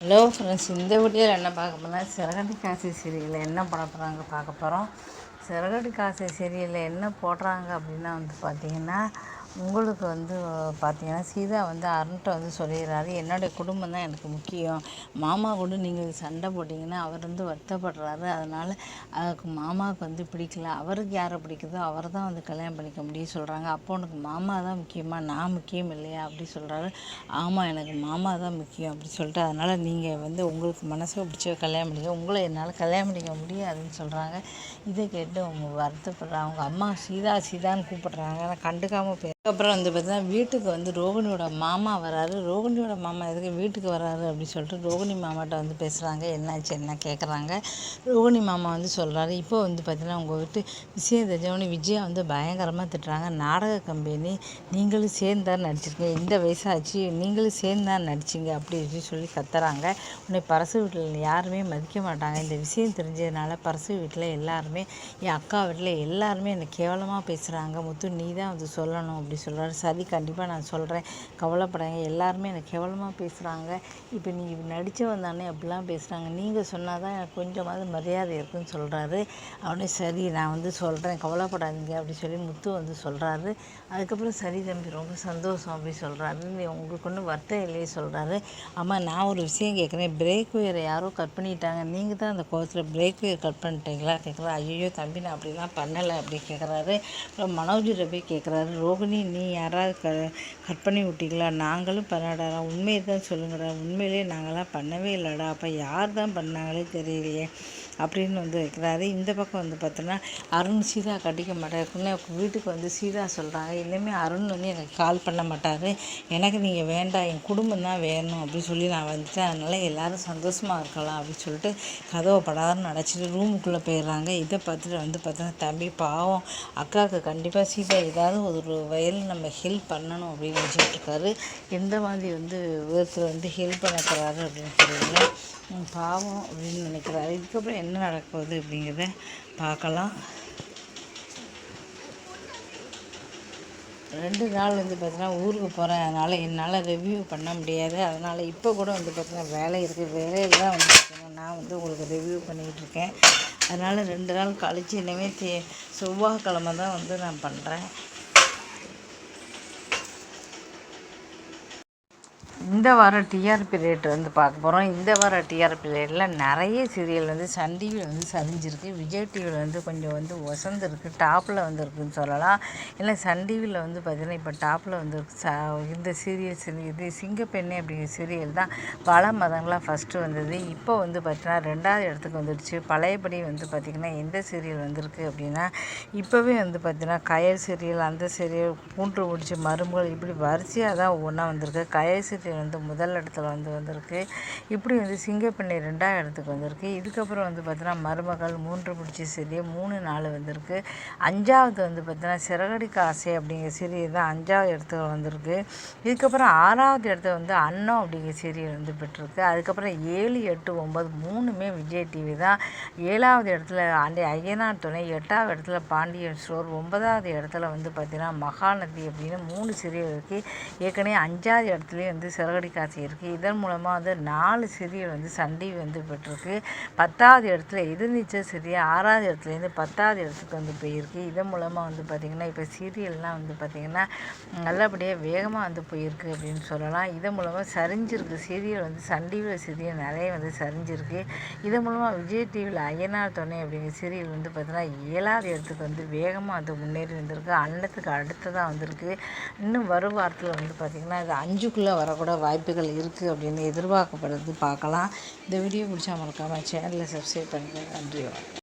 Hello friends இந்த வீடியோவில் என்ன பார்க்க போனால் சிறகடி காசி சீரியலில் என்ன பண்ண போகிறாங்க பார்க்க போகிறோம் சிறகடி காசி சீரியலில் என்ன போடுறாங்க அப்படின்னா வந்து பார்த்திங்கன்னா உங்களுக்கு வந்து பார்த்தீங்கன்னா சீதா வந்து அருண்கிட்ட வந்து சொல்லிடுறாரு. என்னுடைய குடும்பம் தான் எனக்கு முக்கியம். மாமா கூட நீங்கள் சண்டை போட்டிங்கன்னா அவர் வந்து வருத்தப்படுறாரு. அதனால் அதுக்கு மாமாவுக்கு வந்து பிடிக்கல. அவருக்கு யாரை பிடிக்குதோ அவர் தான் வந்து கல்யாணம் பண்ணிக்க முடியும் சொல்கிறாங்க அப்போ உனக்கு மாமா தான் முக்கியமாக நான் முக்கியம் இல்லையா? அப்படி சொல்கிறாரு ஆமாம் எனக்கு மாமா தான் முக்கியம் அப்படி சொல்லிட்டு அதனால் நீங்கள் வந்து உங்களுக்கு மனசு பிடிச்ச கல்யாணம் பண்ணிக்க உங்களை என்னால் கல்யாணம் பண்ணிக்க முடியாதுன்னு சொல்கிறாங்க இதை கேட்டு அவங்க வருத்தப்படுறாங்க. அவங்க அம்மா சீதா சீதான்னு கூப்பிட்றாங்க. ஆனால் கண்டுக்காமல் போய் அதுக்கப்புறம் வந்து பார்த்தீங்கன்னா வீட்டுக்கு வந்து ரோகிணியோட மாமா வராரு. ரோகிணியோட மாமா எதுக்கு வீட்டுக்கு வராரு அப்படின்னு சொல்லிட்டு ரோகிணி மாமாட்ட வந்து பேசுகிறாங்க என்னாச்சு என்ன கேட்குறாங்க ரோகிணி மாமா வந்து சொல்கிறாரு இப்போ வந்து பார்த்தீங்கன்னா உங்கள் வீட்டு விஷயம் தெரிஞ்சவனே விஜயா வந்து பயங்கரமாக திட்டுறாங்க. நாடக கம்பெனி நீங்களும் சேர்ந்தா நடிச்சிருக்கீங்க இந்த வயசாச்சு நீங்களும் சேர்ந்தா நடிச்சிங்க. அப்படி இப்படி சொல்லி கத்துறாங்க. உன்னை பரசு வீட்டில் யாருமே மதிக்க மாட்டாங்க. இந்த விஷயம் தெரிஞ்சதுனால பரசு வீட்டில் எல்லாருமே என் அக்கா வீட்டில் எல்லாருமே என்னை கேவலமாக பேசுகிறாங்க முத்து நீ தான் வந்து சொல்லணும் அப்படி சொல்கிறாரு சரி கண்டிப்பாக நான் சொல்கிறேன் கவலைப்படாங்க எல்லாருமே எனக்கு கேவலமாக பேசுகிறாங்க இப்போ நீ நடித்தவன் தானே அப்படிலாம் பேசுகிறாங்க நீங்கள் சொன்னால் தான் எனக்கு கொஞ்சமாவது மரியாதை இருக்குன்னு சொல்கிறாரு அவனே சரி நான் வந்து சொல்கிறேன் கவலைப்படாதீங்க அப்படின்னு சொல்லி முத்து வந்து சொல்கிறாரு அதுக்கப்புறம் சரி தம்பி ரொம்ப சந்தோஷம் அப்படி சொல்கிறாரு நீ உங்களுக்கு ஒன்றும் வருத்தம் இல்லையே சொல்கிறாரு ஆமாம் நான் ஒரு விஷயம் கேட்குறேன். பிரேக் ஒயரை யாரோ கட் பண்ணிட்டாங்க. நீங்கள் தான் அந்த கோவத்தில் பிரேக் ஒயர் கட் பண்ணிட்டீங்களா? கேட்குறா ஐயோ தம்பி நான் அப்படிலாம் பண்ணலை அப்படி கேட்குறாரு. அப்புறம் மனோஜரை போய் கேட்குறாரு. ரோகிணி நீ யாராவது க கட் பண்ணி விட்டீங்களா நாங்களும் பண்ணடா உண்மையை தான் சொல்லுங்கடா. உண்மையிலே நாங்களாம் பண்ணவே இல்லைடா. அப்போ யார் தான் பண்ணாங்களே தெரியலையே. அப்படின்னு வந்து வைக்கிறாரு. இந்த பக்கம் வந்து பார்த்தோன்னா அருண் சீதா கட்டிக்க மாட்டாருக்குன்னு வீட்டுக்கு வந்து சீதா சொல்கிறாங்க இனிமேல் அருண் வந்து எனக்கு கால் பண்ண மாட்டார். எனக்கு நீங்கள் வேண்டாம் என் குடும்பம் தான் வேணும் அப்படின்னு சொல்லி நான் வந்துட்டேன். அதனால் எல்லோரும் சந்தோஷமாக இருக்கலாம் அப்படின்னு சொல்லிட்டு கதவை படாதுன்னு அடைச்சிட்டு ரூமுக்குள்ளே போயிடுறாங்க. இதை பார்த்துட்டு வந்து பார்த்தோன்னா தம்பி பாவம். அக்காவுக்கு கண்டிப்பாக சீதா ஏதாவது ஒரு வயல் நம்ம ஹெல்ப் பண்ணணும் அப்படின்னு நினச்சிட்டு இருக்காரு. எந்த மாதிரி வந்து ஒருத்தர் வந்து ஹெல்ப் பண்ண போகிறாரு அப்படின்னு தெரியல. பாவம் அப்படின்னு நினைக்கிறாரு. இதுக்கப்புறம் என்ன என்ன நடக்குது அப்படிங்கிறத பார்க்கலாம். ரெண்டு நாள் வந்து பார்த்தீங்கன்னா ஊருக்கு போகிறேன் அதனால் என்னால் ரிவ்யூ பண்ண முடியாது. அதனால் இப்போ கூட வந்து பார்த்திங்கன்னா வேலை இருக்குது வேலையில் தான் வந்து பார்த்தீங்கன்னா நான் வந்து உங்களுக்கு ரிவ்யூ பண்ணிக்கிட்டு இருக்கேன். அதனால் ரெண்டு நாள் கழித்து இனிமேல் தே செவ்வாய்க்கிழமை தான் வந்து நான் பண்ணுறேன் இந்த வாரம் டிஆர்பி ரேட் வந்து பார்க்க போகிறோம் இந்த வாரம் டிஆர்பி ரேட்டில் நிறைய சீரியல் வந்து சன் டிவியில் வந்து சரிஞ்சிருக்கு. விஜய் டிவியில் வந்து கொஞ்சம் வந்து ஒசந்துருக்கு. டாப்பில் வந்து இருக்குதுன்னு சொல்லலாம். இல்லை சன் டிவியில் வந்து பார்த்திங்கன்னா இப்போ டாப்பில் வந்து ச இந்த சீரியல்ஸ் இது சிங்கப்பெண்ணே அப்படிங்கிற சீரியல் தான். பல மதங்களாக ஃபஸ்ட்டு வந்தது. இப்போ வந்து பார்த்திங்கன்னா ரெண்டாவது இடத்துக்கு வந்துடுச்சு. பழையபடி வந்து பார்த்திங்கன்னா எந்த சீரியல் வந்திருக்கு அப்படின்னா இப்போவே வந்து பார்த்திங்கன்னா கயல் சீரியல் அந்த சீரியல் பூன்று முடிச்சு மருமகள் இப்படி வரிசையாக தான் ஒவ்வொன்றா வந்திருக்கு. கயல் சீரியல் வந்து முதல் இடத்துல வந்து வந்திருக்கு. இப்படி வந்து சிங்கப்பெண்ணை ரெண்டாவது இடத்துக்கு வந்திருக்கு. இதுக்கப்புறம் வந்து பார்த்தீங்கன்னா மருமகள் மூன்று பிடிச்சி சீரியல் மூணு நாலு வந்திருக்கு. அஞ்சாவது வந்து பார்த்தீங்கன்னா சிறகடிக்க ஆசை அப்படிங்கிற சீரியல் தான் அஞ்சாவது இடத்துல வந்திருக்கு. இதுக்கப்புறம் ஆறாவது இடத்துல வந்து அன்னம் அப்படிங்கிற சீரியல் வந்து பெற்றிருக்கு. அதுக்கப்புறம் ஏழு எட்டு ஒம்பது மூணுமே விஜய் டிவி தான். ஏழாவது இடத்துல அண்டை ஐயனார் துணை எட்டாவது இடத்துல பாண்டியன் ஸ்டோர் ஒன்பதாவது இடத்துல வந்து பார்த்திங்கன்னா மகாநதி அப்படின்னு மூணு சீரியல் இருக்குது ஏற்கனவே அஞ்சாவது இடத்துலையும் வந்து மரகடி காட்சி இருக்குது இதன் மூலமாக வந்து நாலு சிறியல் வந்து சண்டி வந்து பெற்றிருக்கு. பத்தாவது இடத்துல எதிர்நீச்சல் சிறிய ஆறாவது இடத்துலேருந்து பத்தாவது இடத்துக்கு வந்து போயிருக்கு. இதன் மூலமாக வந்து பார்த்திங்கன்னா இப்போ சீரியல்லாம் வந்து பார்த்திங்கன்னா நல்லபடியாக வேகமாக வந்து போயிருக்கு அப்படின்னு சொல்லலாம். இதன் மூலமாக சரிஞ்சிருக்கு சீரியல் வந்து சன் டிவியில் சீரியல் நிறைய வந்து சரிஞ்சிருக்கு. இதன் மூலமாக விஜய் டிவியில் ஐயனார் துணை அப்படிங்கிற சீரியல் வந்து பார்த்திங்கன்னா ஏழாவது இடத்துக்கு வந்து வேகமாக வந்து முன்னேறி வந்திருக்கு. அன்னத்துக்கு அடுத்ததாக வந்திருக்கு. இன்னும் வரும் வாரத்தில் வந்து பார்த்திங்கன்னா இது அஞ்சுக்குள்ளே வரக்கூட வாய்ப்புகள் இருக்குது அப்படின்னு எதிர்பார்க்கப்படுறது பார்க்கலாம். இந்த வீடியோ பிடிச்சா மறக்காமல் சேனலில் சப்ஸ்கிரைப் பண்ணுங்கள் நன்றி வணக்கம்.